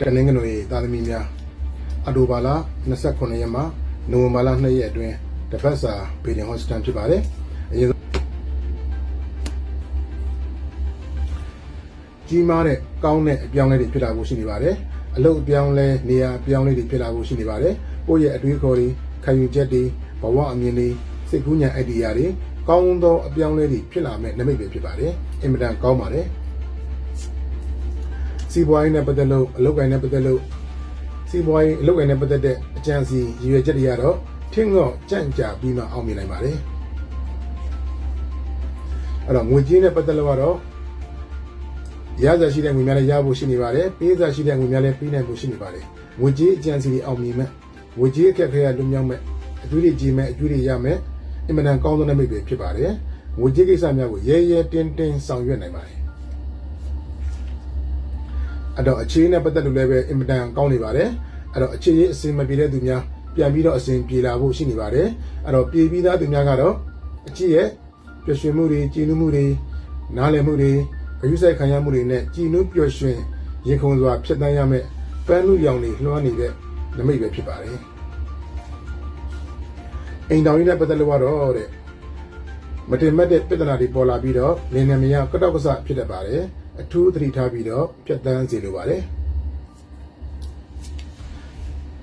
တနင်္ဂနွေသားသမီးများအတိုဘာလ29ရက်မှနိုဝင်ဘာလ2ရက်အတွင်းတစ်ဖက်စာဘေဒင်ဟော့စတန်ဖြစ်ပါတယ်အရင်ဆုံးကြီးမားတဲ့ကောင်းတဲ့အပြောင်းလဲတွေဖြစ်လာဖို့ရှိနေပါတယ်အလုပ်အပြောင်းလဲနေရာအပြောင်းလဲတွေဖြစ်လာဖို့ရှိနေပါတယ်ကိုယ့်ရဲ့အတွေးခေါ်တွေခံယူချက်တွေဘဝအမြင်တွေစိတ်ကူးညံ idea တွေကောင်းသောအပြောင်းလဲတွေဖြစ်လာမဲ့နမိတ်ပဲဖြစ်ပါတယ်အင်မတန်ကောင်းပါတယ် စီးပွားရေးနဲ့ပတ်သက်လို့အလုပ်ကိုင်နဲ့ပတ်သက်လို့စီးပွားရေးအလုပ်ကိုင်နဲ့ပတ်သက်တဲ့အကြံစီရည်ရွယ်ချက်တွေကတော့ထင်းတော့ကြန့်ကြာပြီးမှအောင်မြင်နိုင်ပါတယ်အဲ့တော့ငွေကြေးနဲ့ပတ်သက်လို့ကတော့ရစားရှိတဲ့ငွေများလည်းရဖို့ရှိနေပါတယ်ပေးစားရှိတဲ့ငွေများလည်းပေးနိုင်ဖို့ရှိနေပါတယ်ငွေကြေးအကြံစီတွေအောင်မြင်မဲ့ငွေကြေးအခက်အခဲကလွတ်မြောက်မဲ့အကျိုးတွေကြီးမဲ့အကျိုးတွေရမဲ့အင်မတန်ကောင်းသောနမိတ်တွေဖြစ်ပါတယ်ငွေကြေးကိစ္စများကိုရဲရဲတင်းတင်းဆောင်ရွက်နိုင်ပါတယ် အဲ့တော့အခြေအနေနဲ့ပတ်သက်လို့လည်းပဲအင်မတန်ကောင်းနေပါတယ်အဲ့တော့အခြေရေးအစင်မပြေတဲ့သူများပြန်ပြီးတော့အစင်ပြေလာဖို့ရှိနေပါတယ်အဲ့တော့ပြေပြီးသားသူများကတော့အကြည့်ရဲ့ပျော်ရွှင်မှုတွေကြည်နူးမှုတွေနားလည်မှုတွေဂရုစိုက်ခံရမှုတွေနဲ့ကြည်နူးပျော်ရွှင်ရင်ခုန်စွာဖြစ်တမ်းရမယ့်ပန်းလူရောင်တွေလွှမ်းနေတဲ့နမိတ်ပဲဖြစ်ပါတယ်အိမ်တော်ကြီးနဲ့ပတ်သက်လို့ကတော့တဲ့မတင်မတ်တဲ့ပြဿနာတွေပေါ်လာပြီးတော့လင်းနေမရကတောက်ကဆဖြစ်တတ်ပါတယ် အထူးသတိထားပြီးတော့ပြတ်တန်းစေလိုပါတယ်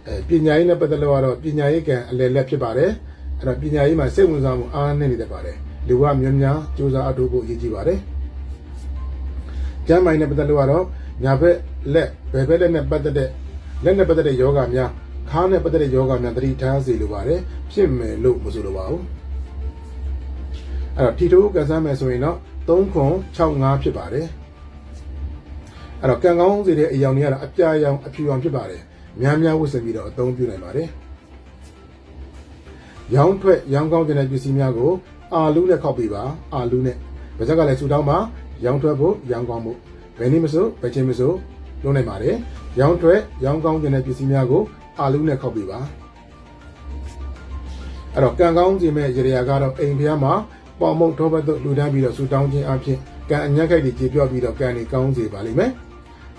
အဲပညာရေးနဲ့ပတ်သက်လို့ကတော့ပညာရေးကံအလယ်လက်ဖြစ်ပါတယ်အဲ့တော့ပညာရေးမှာစိတ်ဝင်စားမှုအားနည်းနေတတ်ပါတယ်လူကများများစူးစမ်းအထောက်ဖို့ရည်ကြည်ပါတယ်ကျမ်းမိုင်နဲ့ပတ်သက်လို့ကတော့ညာဘက်လက်ဘယ်ဘက်လက်နဲ့ပတ်သက်တဲ့လက်နဲ့ပတ်သက်တဲ့ယောဂများခါးနဲ့ပတ်သက်တဲ့ယောဂများသတိထားစေလိုပါတယ်ဖြစ်မယ်လို့မဆိုလိုပါဘူးအဲ့တော့ထီတိုးကန်ဆန်းမယ်ဆိုရင်တော့3ခွန်65ဖြစ်ပါတယ် အဲ့တော့ကံကောင်းစေတဲ့အယောင်တွေကတော့အပြာရောင်အဖြူရောင်ဖြစ်ပါတယ်များများဝတ်ဆင်ပြီးတော့အသုံးပြုနိုင်ပါတယ်ရောင်းထွက်ရောင်းကောင်းတဲ့ပစ္စည်းများကိုအာလူးနဲ့ခောက်ပေးပါအာလူးနဲ့ဗဇက်ကလည်းဆူတောင်းပါရောင်းထွက်ဖို့ရောင်းကောင်းဖို့ဘယ်နည်းမဆိုဘယ်ချင်းမဆိုလုပ်နိုင်ပါတယ်ရောင်းထွက်ရောင်းကောင်းတဲ့ပစ္စည်းများကိုအာလူးနဲ့ခောက်ပေးပါအဲ့တော့ကံကောင်းခြင်းမဲ့ရေရာကတော့အိမ်ဖျားမှာပေါမုတ်ထောပတ်တို့လူတန်းပြီးတော့ဆူတောင်းခြင်းအဖြစ်ကံအညက်ခိုက်တွေကြေပြော့ပြီးတော့ကံတွေကောင်းစေပါလိမ့်မယ်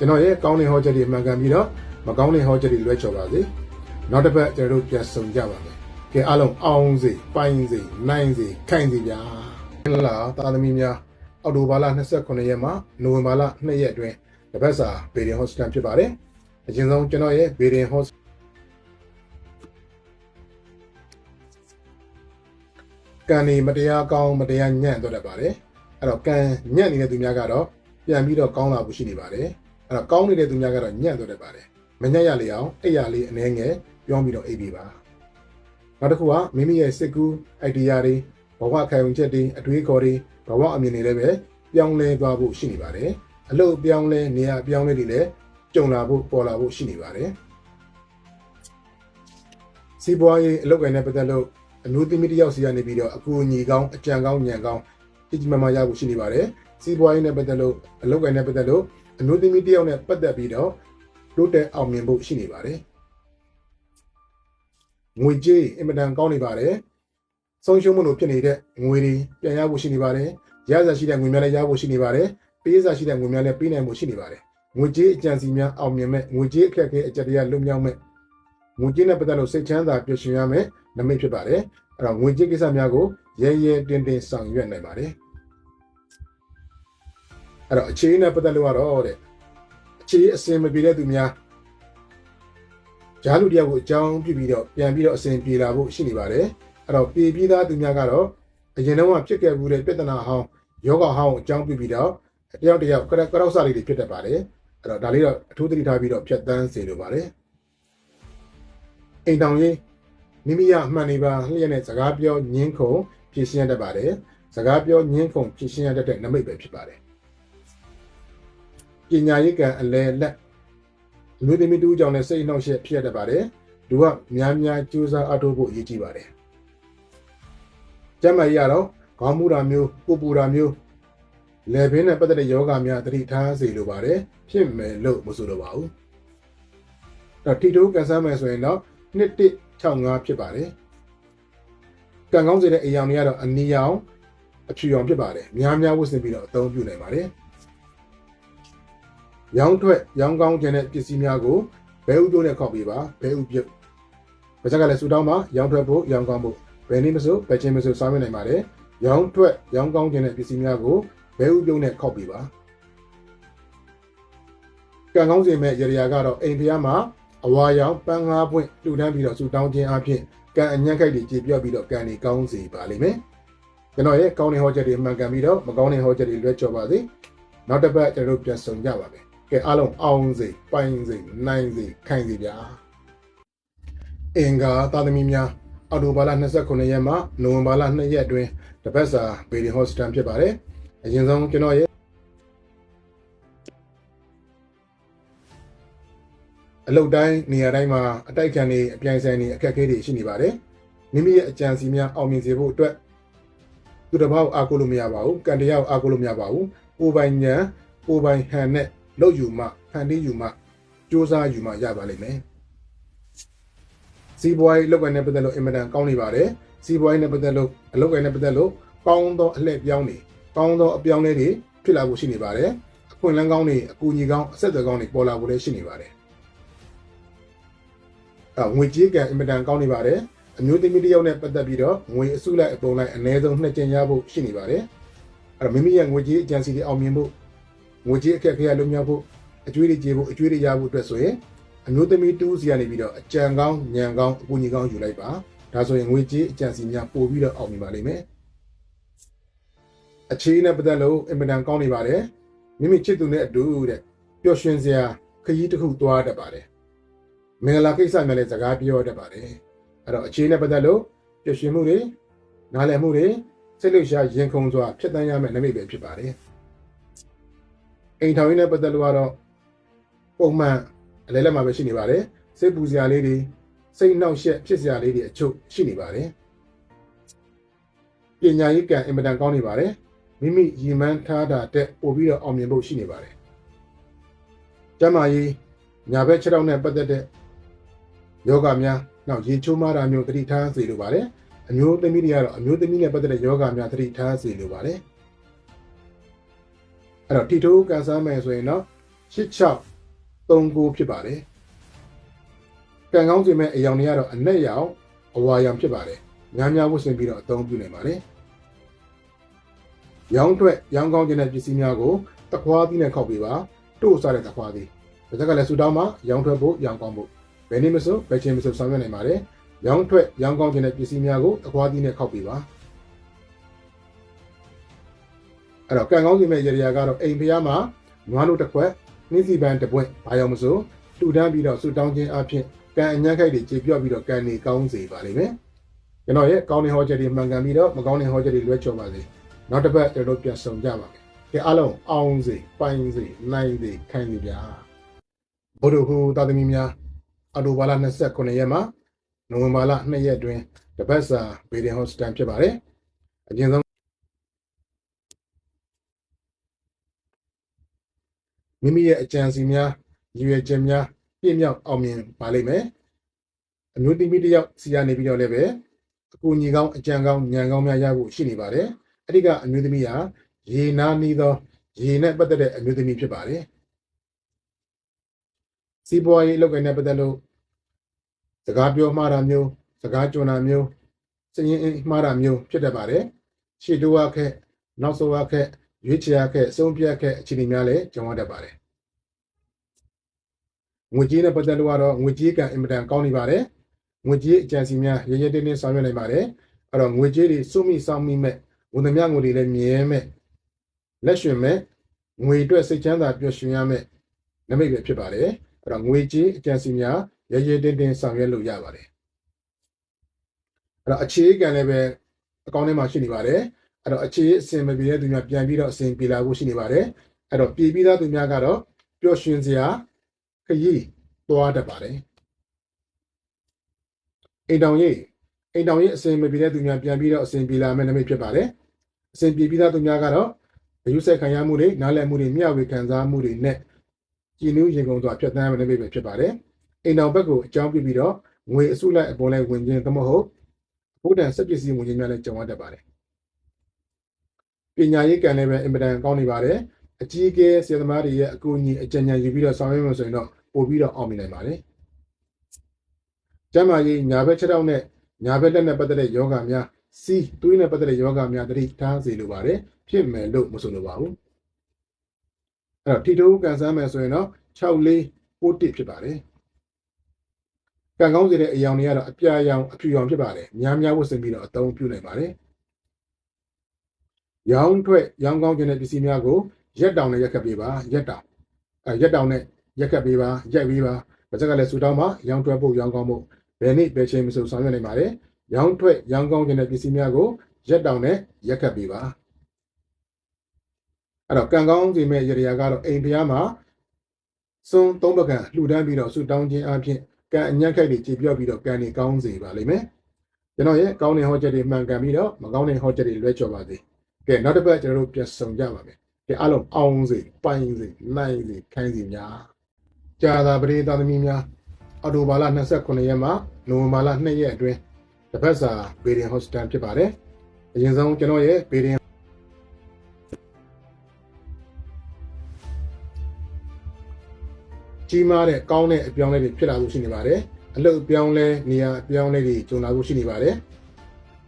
ကျွန်တော်ရဲ့ကောင်းတဲ့ဟောချက်တွေမှန်ကန်ပြီးတော့မကောင်းတဲ့ဟောချက်တွေလွဲချော်ပါစေနောက်တစ်ပတ်ကျွန်တော်တို့ပြန်ဆုံကြပါမယ်ကဲအားလုံးအောင်စေပိုင်းစေနိုင်စေခိုင်စေဗျာလာတာသမီများအောက်တိုဘာလ29ရက်မှနိုဝင်ဘာလ2ရက်အတွင်းတပတ်စာဘေဒင်ဟော့စတန်ဖြစ်ပါတယ်အရင်ဆုံးကျွန်တော်ရဲ့ဘေဒင်ဟော့ကံနေမတရားကောင်းမတရားညံ့တော့တတ်ပါတယ်အဲ့တော့ကံညံ့နေတဲ့သူများကတော့ပြန်ပြီးတော့ကောင်းလာဖို့ရှိနေပါတယ် အဲ့တော့ကောင်းနေတဲ့သူများကတော့ညံ့တော့တတ်ပါတယ်မညံ့ရလေအောင်အဲ့ရလေးအနှဲငယ်ပြောင်းပြီးတော့အိပ်ပြီးပါနောက်တစ်ခုကမိမိရဲ့စိတ်ကူး idea တွေဘဝခံယူချက်တွေအတွေးခေါ်တွေဘဝအမြင်တွေလည်းပဲပြောင်းလဲသွားဖို့ရှိနေပါတယ်အလုပ်ပြောင်းလဲနေရာပြောင်းလဲတွေလည်းကြုံလာဖို့ပေါ်လာဖို့ရှိနေပါတယ်စီးပွားရေးအလုပ်ကိုင်နဲ့ပတ်သက်လို့အမျိုးသမီးတစ်ယောက်စီကနေပြီးတော့အကူအညီကောင်းအကြံကောင်းညံကောင်းအကြီးမမရဖို့ရှိနေပါတယ်စီးပွားရေးနဲ့ပတ်သက်လို့အလုပ်ကိုင်နဲ့ပတ်သက်လို့ အမျိုးသမီးတစ်ယောက်နဲ့ပတ်သက်ပြီးတော့တိုးတက်အောင်မြင်ဖို့ရှိနေပါတယ်ငွေကြေးအင်မတန်ကောင်းနေပါတယ်ဆုံးရှုံးမှုလို့ဖြစ်နေတဲ့ငွေတွေပြန်ရဖို့ရှိနေပါတယ်ရစားရှိတဲ့ငွေများလည်းရဖို့ရှိနေပါတယ်ပေးစားရှိတဲ့ငွေများလည်းပေးနိုင်ဖို့ရှိနေပါတယ်ငွေကြေးအကြံစီများအောင်မြင်မဲ့ငွေကြေးအခက်အခဲအကြက်တရားလွတ်မြောက်မဲ့ငွေကြေးနဲ့ပတ်သက်လို့စိတ်ချမ်းသာပျော်ရွှင်ရမယ့်နမိတ်ဖြစ်ပါတယ်အဲ့တော့ငွေကြေးကိစ္စများကိုရဲရဲတင်းတင်းဆောင်ရွက်နိုင်ပါတယ် အဲ့တော့အခြေအနေနဲ့ပတ်သက်လို့ကတော့တဲ့အခြေအစင်မပြေတဲ့သူများဂျားလူတယောက်ကိုအကြောင်းပြုပြီးတော့ပြန်ပြီးတော့အစင်ပြေလာဖို့ရှိနေပါတယ်အဲ့တော့ပြေပြီးသားသူများကတော့အရင်တုန်းကဖြစ်ခဲ့မှုတဲ့ပြဿနာဟောင်းယောဂဟောင်းကိုအကြောင်းပြုပြီးတော့တယောက်တယောက်ကရက်ကြောက်စားလေးတွေဖြစ်တတ်ပါတယ်အဲ့တော့ဒါလေးတော့အထူးသတိထားပြီးတော့ဖြတ်တန်းစေလိုပါတယ်အိမ်တောင်ရေးမိမိရအမှန်နေပါလျက်နဲ့စကားပြောညင်းခုန်ဖြည့်ရှင်းရတတ်ပါတယ်။စကားပြောညင်းခုန်ဖြည့်ရှင်းရတတ်တဲ့နမိတ်ပဲဖြစ်ပါတယ်။ ပညာရေးကံအလဲလက်လူမျိုးသမီးတူအကြောင်းနဲ့စိတ်နှောက်ယှက်ဖြစ်ရတတ်ပါတယ်။လူကများများကြိုးစားအထောက်ဖို့အရေးကြီးပါတယ်။ကျမ်းမာရေးကတော့ခေါင်းမူတာမျိုးကိုပူတာမျိုးလယ်ဘင်းနဲ့ပတ်သက်တဲ့ယောဂများသတိထားစေလိုပါတယ်။ဖြစ်မယ်လို့မဆိုလိုပါဘူး။တော့ထီတိုးကန်ဆန်းမယ်ဆိုရင်တော့နှစ်တစ်65ဖြစ်ပါတယ်။ကံကောင်းစေတဲ့အိမ်ရောင်တွေကတော့အနီရောင်အဖြူရောင်ဖြစ်ပါတယ်။များများဝတ်ဆင်ပြီးတော့အသုံးပြုနိုင်ပါတယ်။ ရောင်းထွက်ရောင်းကောင်းခြင်းတဲ့ပစ္စည်းများကိုဘဲဥပြုတ်နဲ့ခောက်ပေးပါဘဲဥပြုတ်ပါဇက်ကလည်းစူတောင်းမှာရောင်းထွက်ဖို့ရောင်းကောင်းဖို့ဘယ်နည်းမဆိုဘယ်ချင်းမဆိုစားမနိုင်ပါတယ်ရောင်းထွက်ရောင်းကောင်းခြင်းတဲ့ပစ္စည်းများကိုဘဲဥပြုတ်နဲ့ခောက်ပေးပါကံကောင်းစင်မဲ့ရရကတော့အိမ်ဖျားမှာအဝါရောင်ပန်းငါးပွင့်လှူဒန်းပြီးတော့စူတောင်းခြင်းအပြင်ကံအညံ့ခိုက်တွေကြေပြတ်ပြီးတော့ကံတွေကောင်းစေပါလိမ့်မယ်ကျွန်တော်ရဲ့ကောင်းတဲ့ဟောချက်တွေမှန်ကန်ပြီးတော့မကောင်းတဲ့ဟောချက်တွေလွဲချော်ပါစေနောက်တစ်ပတ်ကျွန်တော်တို့ပြန်ဆုံကြပါမယ် ကဲအားလုံးအောင်စေပိုင်စေနိုင်စေခိုင်စေဗျာအင်္ဂါသာသမီများအော်တိုဘာလ29ရက်မှနိုဝင်ဘာလ2ရက်အတွင်းတပတ်စာဘေဒီဟော့စတန်ဖြစ်ပါတယ်အရင်ဆုံးကျွန်တော်ရဲ့အလုတ်တိုင်းနေရာတိုင်းမှာအတိုက်ခံနေအပြိုင်ဆိုင်နေအခက်အခဲတွေရှိနေပါတယ်မိမိရဲ့အကြံစီများအောင်မြင်စေဖို့အတွက်သူတစ်ပေါက်အားကိုးလို့မရပါဘူးကံတရားကိုအားကိုးလို့မရပါဘူးကိုယ်ပိုင်ဉာဏ်ကိုယ်ပိုင်ဟန်နဲ့ လောက်ယူမှဖန်တီးယူမှစူးစမ်းယူမှရပါလိမ့်မယ်စီးပွားရေးလုပ်ကိုင်တဲ့ပတ်သက်လို့အင်မတန်ကောင်းနေပါတယ်စီးပွားရေးနဲ့ပတ်သက်လို့အလုပ်ကိုင်တဲ့ပတ်သက်လို့ကောင်းသောအလှည့်ပြောင်းတွေကောင်းသောအပြောင်းလဲတွေဖြစ်လာဖို့ရှိနေပါတယ်အခွင့်အလမ်းကောင်းတွေအကူအညီကောင်းအဆက်အသွယ်ကောင်းတွေပေါ်လာဖို့လည်းရှိနေပါတယ်အငွေကြေးကံအင်မတန်ကောင်းနေပါတယ်အမျိုးသမီးတစ်ယောက်နဲ့ပတ်သက်ပြီးတော့ငွေအစုလိုက်အပုံလိုက်အနည်းဆုံးနှစ်ကျင်ရဖို့ရှိနေပါတယ်အဲ့တော့မိမိရဲ့ငွေကြေးအကြံစီတွေအောင်မြင်ဖို့ ငွေကြေးအခက်အခဲလွတ်မြောက်ဖို့အကျွေးတွေကျေဖို့အကျွေးတွေရဖို့အတွက်ဆိုရင်အမျိုးသမီးတူးစီကနေပြီးတော့အကြံကောင်းညံကောင်းအကူအညီကောင်းယူလိုက်ပါဒါဆိုရင်ငွေကြေးအကြံစီများပို့ပြီးတော့အောင်မြင်ပါလိမ့်မယ်အခြေအနေနဲ့ပတ်သက်လို့အင်မတန်ကောင်းနေပါတယ်မိမိချစ်သူနဲ့အတူတဲ့ပျော်ရွှင်စရာခရီးတစ်ခုသွားတတ်ပါတယ်မင်္ဂလာကိစ္စများလည်းစကားပြောတတ်ပါတယ်အဲ့တော့အခြေအနေနဲ့ပတ်သက်လို့ပျော်ရွှင်မှုတွေနားလည်မှုတွေစိတ်လှုပ်ရှားရင်ခုန်စွာဖြစ်တန်းရမယ့်နမိတ်ပဲဖြစ်ပါတယ် အိမ်ထောင်ရင်းနဲ့ပတ်သက်လို့ကတော့ပုံမှန်အလဲလက်မှာပဲရှိနေပါတယ်စိတ်ပူစရာလေးတွေစိတ်နှောက်ယှက်ဖြစ်စရာလေးတွေအချို့ရှိနေပါတယ်ပညာရေးကံအင်မတန်ကောင်းနေပါတယ်မိမိရည်မှန်းထားတာတက်ပို့ပြီးတော့အောင်မြင်ဖို့ရှိနေပါတယ်ကျမကြီးညာဘက်ခြေထောက်နဲ့ပတ်သက်တဲ့ယောဂများနောက်ရေချိုးမားတာမျိုးသတိထားစေလိုပါတယ်အမျိုးသမီးတွေကတော့အမျိုးသမီးနဲ့ပတ်သက်တဲ့ယောဂများသတိထားစေလိုပါတယ် အဲ့တော့တီတိုးကန်ဆာမယ်ဆိုရင်တော့86 39ဖြစ်ပါတယ်ကံကောင်းစီမဲ့အယောင်တွေကတော့အနက်ရောင်အဝါရောင်ဖြစ်ပါတယ်များများဝတ်ဆင်ပြီးတော့အသုံးပြုနိုင်ပါတယ်ရောင်းထွက်ရောင်းကောင်းခြင်းတဲ့ပစ္စည်းများကိုတခွားသီးနဲ့ခောက်ပေးပါတို့စားတဲ့တခွားသီးဒါကြကလည်းဆူတောင်းမှာရောင်းထွက်ဖို့ရောင်းကောင်းဖို့ဘယ်နည်းမဆိုဘယ်ချင်းမဆိုဆောင်ရွက်နိုင်ပါတယ်ရောင်းထွက်ရောင်းကောင်းခြင်းတဲ့ပစ္စည်းများကိုတခွားသီးနဲ့ခောက်ပေးပါ အဲ့တော့ကံကောင်းစီမဲ့ရေရာကတော့အိမ်ဖျားမှာနွားတို့တစ်ခွက်နှင်းစီပန်းတစ်ပွင့်ဘာရောက်မဆိုတူတန်းပြီးတော့ဆူတောင်းခြင်းအပြင်ကံအညံ့ခိုက်တွေကြေပြော့ပြီးတော့ကံနေကောင်းစေပါလိမ့်မယ်ကျွန်တော်ရဲ့ကောင်းတဲ့ဟောချက်တွေမှန်ကန်ပြီးတော့မကောင်းတဲ့ဟောချက်တွေလွဲချော်ပါစေနောက်တစ်ပတ်ကျွန်တော်တို့ပြန်ဆုံကြပါမယ်ကဲအားလုံးအောင်စေပိုင်စေနိုင်စေခိုင်စေဗျာဘုဒ္ဓဟူသာသမီများအော်တိုဘာလ29ရက်မှာနိုဝင်ဘာလ2ရက်အတွင်းတပတ်စာဘေဒင်ဟော့စတန်ဖြစ်ပါတယ်အရင်ဆုံး မိမိရဲ့အကြံစီများရည်ရွယ်ချက်များပြည့်မြောက်အောင်မြင်ပါလိမ့်မယ်အမျိုးသမီးတစ်ယောက်စီကနေပြီးတော့လည်းပဲအကူအညီကောင်းအကြံကောင်းဉာဏ်ကောင်းများရဖို့ရှိနေပါတယ်အဲ့ဒီကအမျိုးသမီးဟာရေနာနီးသောရေနဲ့ပတ်သက်တဲ့အမျိုးသမီးဖြစ်ပါတယ်စီးပွားရေးလုပ်ကိုင်တဲ့ပတ်သက်လို့စကားပြောမှားတာမျိုးစကားကြုံတာမျိုးစည်ရင်မှားတာမျိုးဖြစ်တတ်ပါတယ်ရှေ့တိုးရခက်နောက်ဆုံးရခက်ရွေးချယ်ရခက်ဆုံးဖြတ်ခက်အခြေအနေများလည်းကြုံရတတ်ပါတယ် ငွေကြေးနဲ့ပတ်သက်လို့ကတော့ငွေကြေးကံအင်မတန်ကောင်းနေပါတယ်ငွေကြေးအကြံစီများရရတင်းတင်းဆောင်ရွက်နိုင်ပါတယ်အဲ့တော့ငွေကြေးတွေစုမိဆောင်မိမဲ့ဝန်သမျှငွေတွေလည်းမြဲမဲ့လက်ရွှင်မဲ့ငွေအတွက်စိတ်ချမ်းသာပျော်ရွှင်ရမဲ့နမိတ်ပဲဖြစ်ပါတယ်အဲ့တော့ငွေကြေးအကြံစီများရရတင်းတင်းဆောင်ရွက်လို့ရပါတယ်အဲ့တော့အခြေခံလည်းပဲအကောင့်ထဲမှာရှိနေပါတယ်အဲ့တော့အခြေအစင်မပြေတဲ့သူများပြန်ပြီးတော့အစင်ပြေလာဖို့ရှိနေပါတယ်အဲ့တော့ပြေပြီးသားသူများကတော့ပျော်ရွှင်စရာ ခရီးသွားတတ်ပါတယ်အိမ်တောင်ရေးအိမ်တောင်ရေးအစင်မပြေတဲ့သူများပြန်ပြီးတော့အစင်ပြေလာမယ့်နမိတ်ဖြစ်ပါတယ်အစင်ပြေပြီးသားသူများကတော့အယူဆက်ခံရမှုတွေနားလည်မှုတွေမျှဝေခံစားမှုတွေနဲ့ကြည်နူးရင်ကုန်စွာဖြတ်သန်းမယ့်နမိတ်ပဲဖြစ်ပါတယ်အိမ်တောင်ဘက်ကိုအကြောင်းပြပြီးတော့ငွေအစုလိုက်အပေါ်လိုက်ဝင်ခြင်းသမဟုတ်ဘုဒ္ဓံစက်ပစ္စည်းဝင်ခြင်းများလည်းကြုံရတတ်ပါတယ်ပညာရေးကံလည်းပဲအင်မတန်ကောင်းနေပါတယ် အကြီးအကဲဆရာသမားတွေရဲ့အကူအညီအကြံဉာဏ်ယူပြီးတော့ဆောင်ရွက်မှဆိုရင်တော့ပို့ပြီးတော့အောင်မြင်နိုင်ပါတယ်ကျမ်းမာရေးညာဘက်ချက်တော့နဲ့ညာဘက်လက်နဲ့ပတ်သက်တဲ့ယောဂများစီးသွေးနဲ့ပတ်သက်တဲ့ယောဂများတတိထားစေလိုပါတယ်ဖြစ်မယ်လို့မဆိုလိုပါဘူးအဲ့တော့ထီတိုးကန်ဆန်းမယ်ဆိုရင်တော့6လေး6တစ်ဖြစ်ပါတယ်ကံကောင်းစေတဲ့အယောင်တွေကတော့အပြာရောင်အဖြူရောင်ဖြစ်ပါတယ်များများဝတ်ဆင်ပြီးတော့အသုံးပြုနိုင်ပါတယ်ရောင်းထွက်ရောင်းကောင်းခြင်းတဲ့ပစ္စည်းများကို ရက်တောင်နဲ့ရက်ခတ်ပေးပါရက်တောင်အဲရက်တောင်နဲ့ရက်ခတ်ပေးပါရက်ပေးပါဘာစက်ကလည်းစူတောင်းမှာရောင်းထွက်ဖို့ရောင်းကောင်းဖို့ဘယ်နေ့ဘယ်ချိန်မဆိုဆောင်ရွက်နိုင်ပါတယ်ရောင်းထွက်ရောင်းကောင်းခြင်းတဲ့ပစ္စည်းများကိုရက်တောင်နဲ့ရက်ခတ်ပေးပါအဲ့တော့ကံကောင်းစီမဲ့ရရကတော့အိမ်ဖျားမှာစွန်းသုံးပကံလှူဒန်းပြီးတော့ဆူတောင်းခြင်းအပြင်ကံအညံ့ခိုက်တွေကြည်ပြော့ပြီးတော့ကံတွေကောင်းစေပါလိမ့်မယ်ကျွန်တော်ရဲ့ကောင်းတဲ့ဟောချက်တွေမှန်ကန်ပြီးတော့မကောင်းတဲ့ဟောချက်တွေလွဲချော်ပါစေကဲနောက်တစ်ပတ်ကျွန်တော်တို့ပြန်ဆုံကြပါမယ် ကဲအားလုံးအောင်စေပိုင်စေနိုင်စေခိုင်းစေများကြာသာပရိသသမီးများအော်တိုဘာလ29ရက်မှနိုဝင်ဘာလ2ရက်အတွင်းတစ်ဖက်စာဘေဒင်ဟော့စတန်ဖြစ်ပါတယ်အရင်ဆုံးကျွန်တော်ရဲ့ဘေဒင်ကြီးမားတဲ့ကောင်းတဲ့အပြောင်းလဲတွေဖြစ်လာဖို့ရှိနေပါတယ်အလုပ်အပြောင်းလဲနေရာအပြောင်းလဲတွေကြုံလာဖို့ရှိနေပါတယ်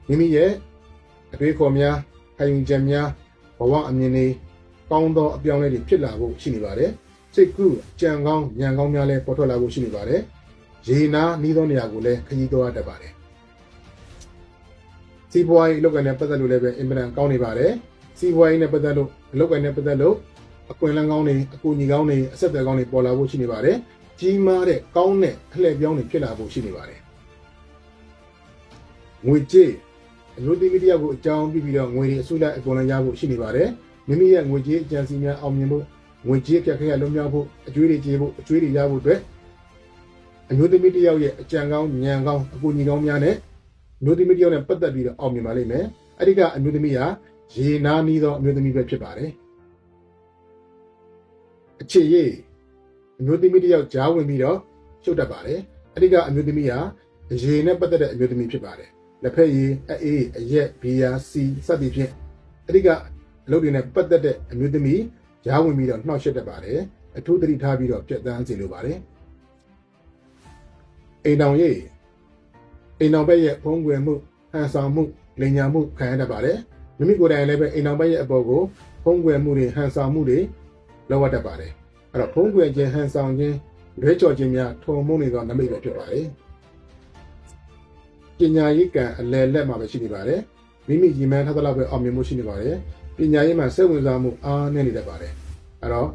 မိမိရဲ့အတွေးခေါ်များခံယူချက်များဘဝအမြင်တွေ ကောင်းသောအပြောင်းလဲတွေဖြစ်လာဖို့ရှိနေပါတယ်စိတ်ကူးကြံကောင်းဉာဏ်ကောင်းများလည်းပေါ်ထွက်လာဖို့ရှိနေပါတယ်ရေနာနှီးသောနေရာကိုလည်းခရီးသွားတတ်ပါတယ်စီးပွားရေးအလုပ်ကနေပတ်သက်လို့လည်းပဲအင်မတန်ကောင်းနေပါတယ်စီးပွားရေးနဲ့ပတ်သက်လို့အလုပ်ကနေပတ်သက်လို့အကွင်လန်းကောင်းတွေအကူအညီကောင်းတွေအဆက်အသွယ်ကောင်းတွေပေါ်လာဖို့ရှိနေပါတယ်ကြီးမားတဲ့ကောင်းတဲ့အလှည့်ပြောင်းတွေဖြစ်လာဖို့ရှိနေပါတယ်ငွေကြေးအမျိုးသမီးတယောက်ကိုအကြောင်းပြပြီးတော့ငွေတွေအစုလိုက်အကုန်လုံးရဖို့ရှိနေပါတယ် မိမိရဲ့ငွေကြေးအကြံစီများအောင်မြင်ဖို့ငွေကြေးကြက်ခဲရလွန်မြောက်ဖို့အကျွေးတွေကျေဖို့အကျွေးတွေရဖို့အတွက်အမျိုးသမီးတယောက်ရဲ့အကြံကောင်းဉာဏ်ကောင်းအကူအညီကောင်းများနဲ့အမျိုးသမီးတယောက်နဲ့ပတ်သက်ပြီးတော့အောင်မြင်ပါလိမ့်မယ်အဲ့ဒီကအမျိုးသမီးဟာရေနာနီးသောအမျိုးသမီးပဲဖြစ်ပါတယ်အခြေရည်အမျိုးသမီးတယောက်ကြားဝင်ပြီးတော့ရှုပ်တတ်ပါတယ်အဲ့ဒီကအမျိုးသမီးဟာရေနဲ့ပတ်သက်တဲ့အမျိုးသမီးဖြစ်ပါတယ်လက်ဖက်ရည်အေးအရက်ဘီယာစီစသဖြင့်အဲ့ဒီက အလုပ်တွေနဲ့ပတ်သက်တဲ့အမျိုးသမီးကြားဝင်ပြီးတော့နှောက်ယှက်တတ်ပါတယ်အထူးသတိထားပြီးတော့ပြတ်တန်းစေလိုပါတယ်အိမ်တော်ရဲ့အိမ်တော်ဘက်ရဲ့ဖုံးကွယ်မှုဟန်ဆောင်မှုလင်ညာမှုခံရတတ်ပါတယ်မိမိကိုယ်တိုင်လည်းပဲအိမ်တော်ဘက်ရဲ့အပေါ်ကိုဖုံးကွယ်မှုတွေဟန်ဆောင်မှုတွေလောက်ရတတ်ပါတယ်အဲ့တော့ဖုံးကွယ်ခြင်းဟန်ဆောင်ခြင်းလွဲကြော်ခြင်းများထုံမှုနေသောနမိတ်ပဲဖြစ်ပါတယ်ပညာရေးကံအလယ်လက်မှာပဲရှိနေပါတယ်မိမိညီမန်းထားသလောက်ပဲအောင်မြင်မှုရှိနေပါတယ် ပညာရေးမှာစိတ်ဝင်စားမှုအားနည်းနေတတ်ပါတယ်အဲ့တော့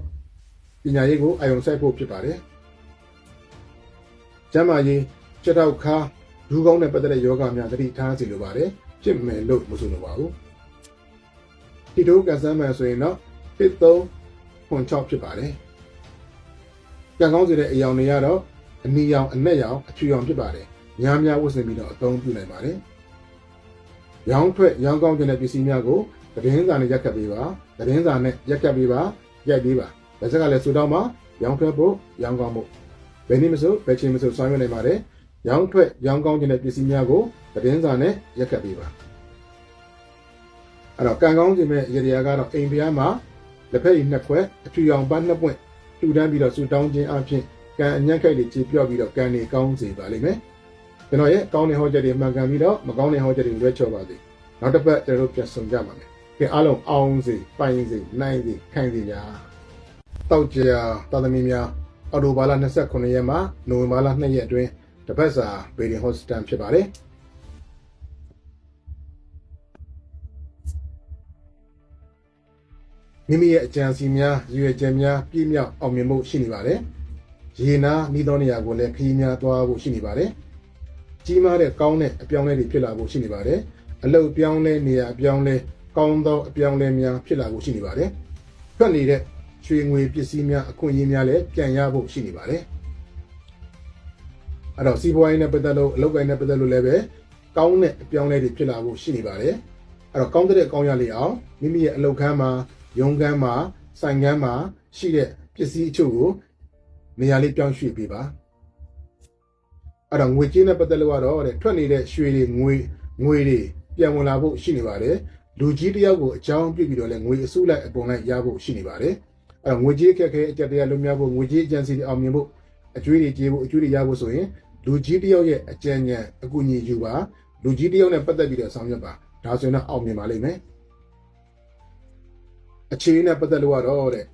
ပညာရေးကိုအယုံစိုက်ဖို့ဖြစ်ပါတယ်ကျမ်းမာရေးချက်တော့ခါဒူးကောင်းနဲ့ပတ်သက်တဲ့ယောဂများသတိထားစီလိုပါတယ်ဖြစ်မယ်လို့မဆိုလိုပါဘူးဒီတို့ကစားမှန်ဆိုရင်တော့တစ်သုံးခွန်6ဖြစ်ပါတယ်ကံကောင်းစေတဲ့အယောင်တွေကတော့အနီရောင်အနက်ရောင်အဖြူရောင်ဖြစ်ပါတယ်များများဝတ်ဆင်ပြီးတော့အသုံးပြုနိုင်ပါတယ်။ရောင်းထွက်ရောင်းကောင်းတဲ့ပစ္စည်းများကို သတင်းစာနဲ့ရက်ခတ်ပေးပါ။သတင်းစာနဲ့ရက်ခတ်ပေးပါရိုက်ပေးပါ။ဒါစကလည်းစူတောင်းမှာရောင်းထွက်ဖို့ရောင်းကောင်းဖို့ဘယ်နည်းမဆိုဘယ်ချိန်မဆိုဆောင်ရွက်နိုင်ပါတယ်။ရောင်းထွက်ရောင်းကောင်းတဲ့ပစ္စည်းများကိုသတင်းစာနဲ့ရက်ခတ်ပေးပါ။အဲ့တော့ကံကောင်းခြင်းမဲ့ရေရာကတော့အိမ်ပြားမှာလက်ဖက်ရည်နှစ်ခွက်အဖြူရောင်ပန်းနှစ်ပွင့်ထူတန်းပြီးတော့စူတောင်းခြင်းအပြင်ကံအညံ့ခိုက်တွေကြေပြော့ပြီးတော့ကံတွေကောင်းစေပါလိမ့်မယ်။ကျွန်တော်ရဲ့ကောင်းတဲ့ဟောချက်တွေမှန်ကန်ပြီးတော့မကောင်းတဲ့ဟောချက်တွေလွဲချော်ပါစေနောက်တစ်ပတ်ကျွန်တော်တို့ပြန်ဆုံကြပါမယ် ကဲအားလုံးအောင်စေပိုင်စေနိုင်စေခိုင်စေညာတောက်ကြသာသမီများအော်တိုဘာလ29ရက်မှနိုဝင်ဘာလ2ရက်အတွင်းတစ်ပတ်စာဘေဒင်ဟော့စတန်ဖြစ်ပါတယ်မိမိရဲ့အကြံစီများရည်ရွယ်ချက်များပြည့်မြောက်အောင်မြင်မှုရှိနေပါတယ်။ရေနာမိသောနေရာကိုလည်းခရီးများသွားဖို့ရှိနေပါတယ်။ကြီးမားတဲ့ကောင်းတဲ့အပြောင်းလဲတွေဖြစ်လာဖို့ရှိနေပါတယ်။အလုတ်ပြောင်းလဲနေရအပြောင်းလဲ ကောင်းသောအပြောင်းလဲများဖြစ်လာဖို့ရှိနေပါတယ်။ထွက်နေတဲ့ရွှေငွေပစ္စည်းများအခွင့်အရေးများလည်းပြန်ရဖို့ရှိနေပါတယ်။အဲ့တော့စီးပွားရေးနဲ့ပတ်သက်လို့အလုပ်ကိုင်းနဲ့ပတ်သက်လို့လည်းပဲကောင်းတဲ့အပြောင်းလဲတွေဖြစ်လာဖို့ရှိနေပါတယ်။အဲ့တော့ကောင်းတဲ့အကောင်းရလေးအောင်မိမိရဲ့အလုပ်ခန်းမှာရုံးခန်းမှာဆိုင်ခန်းမှာရှိတဲ့ပစ္စည်းအချို့ကိုနေရာလေးပြောင်းရွှေ့ပေးပါ။အဲ့တော့ငွေကြေးနဲ့ပတ်သက်လို့ကတော့တဲ့ထွက်နေတဲ့ရွှေတွေငွေငွေတွေပြန်ဝင်လာဖို့ရှိနေပါတယ် လူကြီးတယောက်ကိုအကြောင်းပြပြီးတော့လဲငွေအစုလိုက်အပုံလိုက်ရဖို့ရှိနေပါတယ်အဲ့တော့ငွေကြေးခက်ခဲအကြက်တရားလုံးများဖို့ငွေကြေးအကြံစီတွေအောင်မြင်ဖို့အကျွေးတွေကြေးဖို့အကျွေးတွေရဖို့ဆိုရင်လူကြီးတစ်ယောက်ရဲ့အကြံဉာဏ်အကူအညီယူပါလူကြီးတစ်ယောက်နဲ့ပတ်သက်ပြီးတော့ဆောင်ရွက်ပါဒါဆိုရင်တော့အောင်မြင်ပါလိမ့်မယ်အခြေအနေနဲ့ပတ်သက်လို့ကတော့တဲ့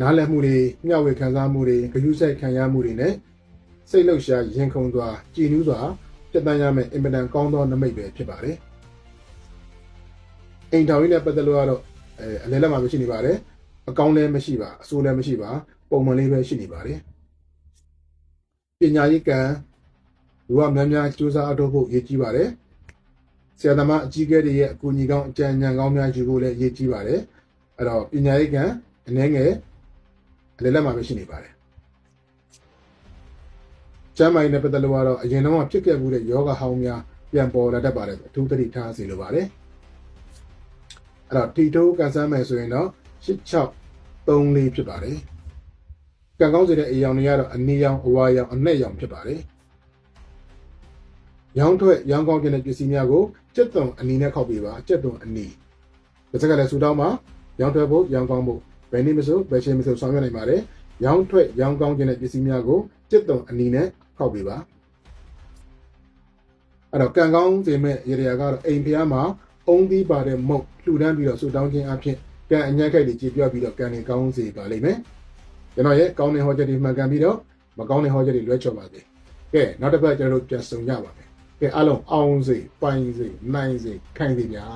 နားလည်မှုတွေမျှဝေခံစားမှုတွေဂရုစိုက်ခံရမှုတွေနဲ့စိတ်လှုပ်ရှားရင်ခုန်စွာကြည်နူးစွာ တက်တန်းရမယ့်အင်မတန်ကောင်းသောနမိတ်ပဲဖြစ်ပါတယ်အိမ်ထောင်ကြီးနဲ့ပတ်သက်လို့ကတော့အဲအလဲလက်မှာပဲရှိနေပါတယ်အကောင်းလည်းမရှိပါအဆိုးလည်းမရှိပါ ပုံမှန်လေးပဲရှိနေပါတယ်ပညာရေးကံလူကများများစူးစမ်းအထောက်ဖို့ရည်ကြီးပါတယ်ဆရာသမားအကြီးအကဲတွေရဲ့အကူအညီကောင်းအကြံဉာဏ်ကောင်းများယူဖို့လည်းရည်ကြီးပါတယ်အဲ့တော့ပညာရေးကံအနည်းငယ်အလဲလက်မှာပဲရှိနေပါတယ် ကျမ်းမာရေးနဲ့ပတ်သက်လို့ကတော့အရင်တော့ဖြစ်ခဲ့မှုတဲ့ယောဂဟောင်းများပြန်ပေါ်လာတတ်ပါတယ်အထူးသတိထားစီလိုပါတယ်အဲ့တော့တီတိုးကန်ဆန်းမယ်ဆိုရင်တော့8634ဖြစ်ပါတယ်ကံကောင်းစေတဲ့အရောင်တွေကတော့အနီရောင်အဝါရောင်အနက်ရောင်ဖြစ်ပါတယ်ရောင်းထွက်ရောင်းကောင်းတဲ့ပစ္စည်းများကိုစက်သွန်အနီနဲ့ခောက်ပေးပါစက်သွန်အနီတစ်စက်ကလည်းဆူတောင်းမှာရောင်းထွက်ဖို့ရောင်းကောင်းဖို့ဘယ်နည်းမဆိုဘယ်ချိန်မဆိုဆောင်ရွက်နိုင်ပါတယ်ရောင်းထွက်ရောင်းကောင်းတဲ့ပစ္စည်းများကိုစက်သွန်အနီနဲ့ ခောက်ပေးပါအဲ့တော့ကံကောင်းစေမဲ့ရေရာကတော့အိမ်ဖျားမှာအုံးသီးပါတဲ့မုတ်လှူဒန်းပြီးတော့ဆူတောင်းခြင်းအဖြစ်ကံအညံ့ခိုက်တွေကြည်ပြော့ပြီးတော့ကံတွေကောင်းစေပါလိမ့်မယ်ကျွန်တော်ရဲ့ကောင်းတဲ့ဟောချက်တွေမှန်ကန်ပြီးတော့မကောင်းတဲ့ဟောချက်တွေလွဲချော်ပါစေကဲနောက်တစ်ပတ်ကျွန်တော်တို့ပြန်ဆုံကြပါမယ်ကဲအားလုံးအောင်စေပိုင်စေနိုင်စေခိုင်စေဗျာ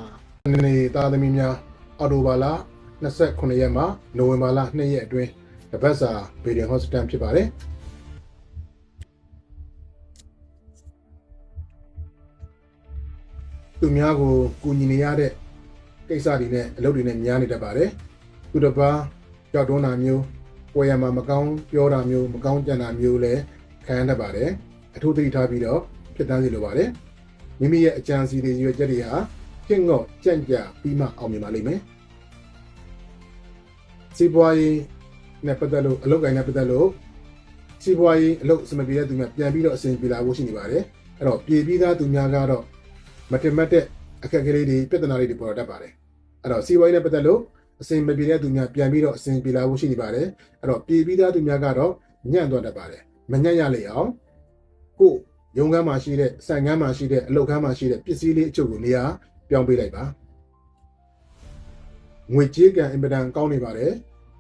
နေသားသမီးများအော်တိုဘာလာ29ရက်မှာနိုဝင်ဘာလ2ရက်အတွင်းတပတ်စာဗီဒီယိုဟော့စတန်ဖြစ်ပါတယ် သူများကိုကူညီနေရတဲ့ကိစ္စတွေနဲ့အလုပ်တွေနဲ့များနေတတ်ပါတယ်သူတစ်ပါးကြောက်တွန်းတာမျိုးပွဲရမှာမကောင်းပြောတာမျိုးမကောင်းကြံတာမျိုးလည်းခံရတတ်ပါတယ်အထူးသတိထားပြီးတော့ဖြစ်တန်းစီလိုပါတယ်မိမိရဲ့အကြံစီတွေရွေချက်တွေဟာကျင့်ငေါ့ကြံ့ကြာပြီးမှအောင်မြင်ပါလိမ့်မယ်စီးပွားရေးနဲ့ပတ်သက်လို့အလုပ်ကိုင်နဲ့ပတ်သက်လို့စီးပွားရေးအလုပ်အစမပြေတဲ့သူများပြန်ပြီးတော့အဆင်ပြေလာဖို့ရှိနေပါတယ်အဲ့တော့ပြေပြီးသားသူများကတော့ မတင်မတ်တဲ့အခက်အခဲလေးတွေပြဿနာလေးတွေပေါ်တတ်ပါတယ်အဲ့တော့စီးပွားရေးနဲ့ပတ်သက်လို့အဆင်မပြေတဲ့သူများပြန်ပြီးတော့အဆင်ပြေလာဖို့ရှိနေပါတယ်အဲ့တော့ပြေပြီးသားသူများကတော့ညံ့သွားတတ်ပါတယ်မညံ့ရလေအောင်ကိုရုံကမ်းမှာရှိတဲ့ဆိုင်ကမ်းမှာရှိတဲ့အလုပ်ကမ်းမှာရှိတဲ့ပစ္စည်းလေးအချို့ကိုနေရာပြောင်းပေးလိုက်ပါငွေကြေးကံအင်ပဒံကောင်းနေပါတယ်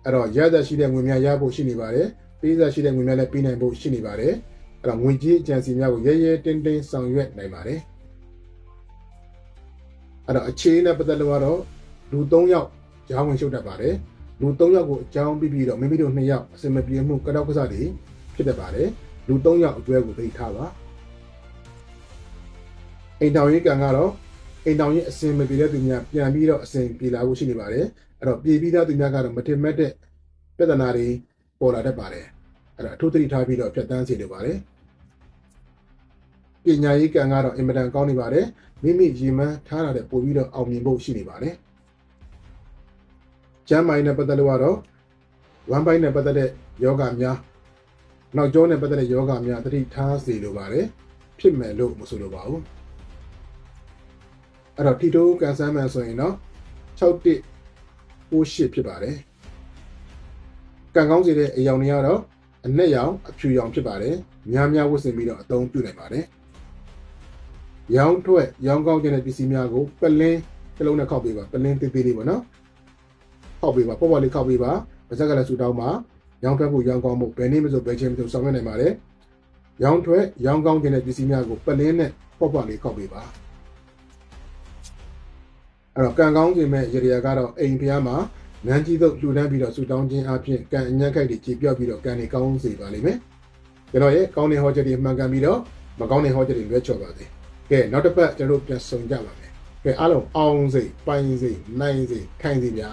အဲ့တော့ရသက်ရှိတဲ့ငွေများရဖို့ရှိနေပါတယ်ပေးသက်ရှိတဲ့ငွေများလည်းပေးနိုင်ဖို့ရှိနေပါတယ်အဲ့တော့ငွေကြေးအကြံစီများကိုရဲရဲတင်းတင်းဆောင်ရွက်နိုင်ပါတယ် အဲ့တော့အခြေအနေနဲ့ပတ်သက်လို့ကတော့လူ၃ယောက်ကြောင်းဝင်ရှုပ်တတ်ပါတယ်လူ၃ယောက်ကိုအကြောင်းပြီးပြီးတော့မိမိတို့၂ယောက်အစင်မပြေမှုကတော့ကစားတွေဖြစ်တတ်ပါတယ်လူ၃ယောက်အတွဲကိုသိထားပါအိမ်တောင်ရေးကံကတော့အိမ်တောင်ရေးအစင်မပြေတဲ့သူများပြန်ပြီးတော့အစင်ပြေလာဖို့ရှိနေပါတယ်အဲ့တော့ပြေပြီးသားသူများကတော့မတင်မက်တဲ့ပြဿနာတွေပေါ်လာတတ်ပါတယ်အဲ့တော့အထူးသတိထားပြီးတော့ဖြတ်တန်းစီလိုပါတယ် ပညာရေးကံကတော့အင်မတန်ကောင်းနေပါတယ်မိမိရည်မှန်းထားတာတဲ့ပို့ပြီးတော့အောင်မြင်ဖို့ရှိနေပါတယ်ကျမ်းမာရေးနဲ့ပတ်သက်လို့ကတော့ဝမ်ပိုင်းနဲ့ပတ်သက်တဲ့ယောဂများနောက်ကျောနဲ့ပတ်သက်တဲ့ယောဂများသတိထားစေလိုပါတယ်ဖြစ်မယ်လို့မဆိုလိုပါဘူးအဲ့တော့ထီတိုးကန်ဆန်းမှန်ဆိုရင်တော့61 68ဖြစ်ပါတယ်ကံကောင်းစေတဲ့အယောင်တွေကတော့အနက်ရောင်အဖြူရောင်ဖြစ်ပါတယ်များများဝတ်ဆင်ပြီးတော့အသုံးပြုနိုင်ပါတယ် ရောင်းထွက်ရောင်းကောင်းတဲ့ပစ္စည်းများကိုပလင်းတစ်လုံးနဲ့ခောက်ပေးပါပလင်းသေးသေးလေးပေါ့နော်ခောက်ပေးပါပေါ့ပေါ့လေးခောက်ပေးပါပါဇက်ကလည်းဆူတောင်းပါရောင်းထွက်ဖို့ရောင်းကောင်းဖို့ဘယ်နည်းမဆိုဘယ်ချိန်မဆိုဆောင်ရွက်နိုင်ပါတယ်ရောင်းထွက်ရောင်းကောင်းတဲ့ပစ္စည်းများကိုပလင်းနဲ့ပေါ့ပေါ့လေးခောက်ပေးပါအဲ့တော့ကံကောင်းခြင်းမဲ့ရေရာကတော့အိမ်ဖျားမှာနန်းကြီးတို့လှူဒန်းပြီးတော့ဆူတောင်းခြင်းအပြင်ကံအညံ့ခိုက်တွေကြည်ပြော့ပြီးတော့ကံတွေကောင်းစေပါလိမ့်မယ်ကျွန်တော်ရဲ့ကောင်းတဲ့ဟောချက်တွေမှန်ကန်ပြီးတော့မကောင်းတဲ့ဟောချက်တွေလွဲချော်ပါစေ ကဲနောက်တစ်ပတ်ကျွန်တော်တို့ပြန်ဆုံကြပါမယ်ကဲအားလုံးအောင်စိတ်ပိုင်စိတ်နိုင်စိတ်ခိုင်စိတ်ဗျာ